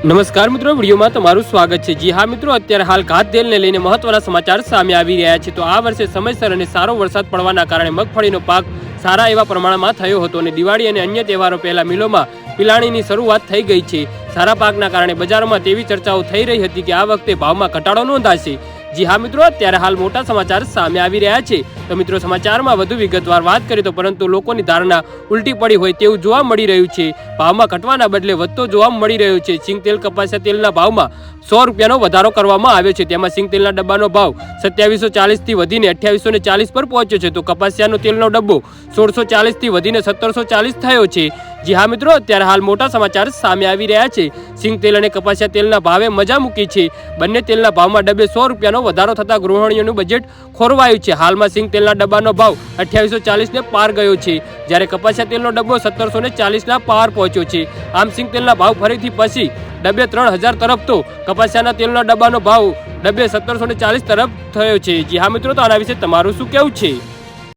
નમસ્કાર મિત્રો, વિડીયોમાં તમારું સ્વાગત છે. જી હા મિત્રો, અત્યારે હાલ ઘાત તેલને લઈને મહત્વના સમાચાર સામે આવી રહ્યા છે. તો આ વર્ષે સમયસર અને સારો વરસાદ પડવાના કારણે મગફળીનો પાક સારા એવા પ્રમાણમાં થયો હતો અને દિવાળી અને અન્ય તહેવારો પહેલા મિલોમાં પિલાણીની શરૂઆત થઈ ગઈ છે. સારા પાકના કારણે બજારોમાં તેવી ચર્ચાઓ થઈ રહી હતી કે આ વખતે ભાવમાં ઘટાડો નોંધાશે. જી હા મિત્રો, અત્યારે હાલ મોટા સમાચાર સામે આવી રહ્યા છે. તો મિત્રો, સમાચારમાં વધુ વિગતવાર વાત કરીએ તો પરંતુ લોકોની ધારણા ઉલટી પડી હોય તેવું જોવા મળી રહ્યું છે. ભાવમાં ઘટવાના બદલે વધતો જોવા મળી રહ્યો છે. સિંગ તેલ કપાસિયા તેલના ભાવમાં સો રૂપિયાનો વધારો કરવામાં આવ્યો છે. તેમાં સિંગ તેલના ડબ્બાનો ભાવ સત્યાવીસો ચાલીસથી વધીને અઠ્યાવીસો ચાલીસ પર પહોંચ્યો છે. તો કપાસિયાનો તેલનો ડબ્બો સોળસો ચાલીસથી વધીને સત્તરસો ચાલીસ થયો છે. જી હા મિત્રો, અત્યારે હાલ મોટા સમાચાર સામે આવી રહ્યા છે. સિંગ તેલ અને કપાસિયા તેલના ભાવે મજા મૂકી છે. બંને તેલના ભાવમાં ડબ્બે સો રૂપિયાનો વધારો થતાં ગૃહિણીઓનું બજેટ ખોરવાયું છે. હાલમાં સિંગ તેલના ડબ્બાનો ભાવ અઠ્યાવીસો ચાલીસને પાર ગયો છે. જ્યારે કપાસિયા તેલનો ડબ્બો સત્તરસો ને ચાલીસના પાર પહોંચ્યો છે. આમ સિંગ તેલના ભાવ ફરીથી પછી ડબ્બે ત્રણ હજાર તરફ તો કપાસિયાના તેલના ડબ્બાનો ભાવ ડબ્બે સત્તરસો ને ચાલીસ તરફ થયો છે. જી હા મિત્રો, તો આના વિશે તમારું શું કહેવું છે?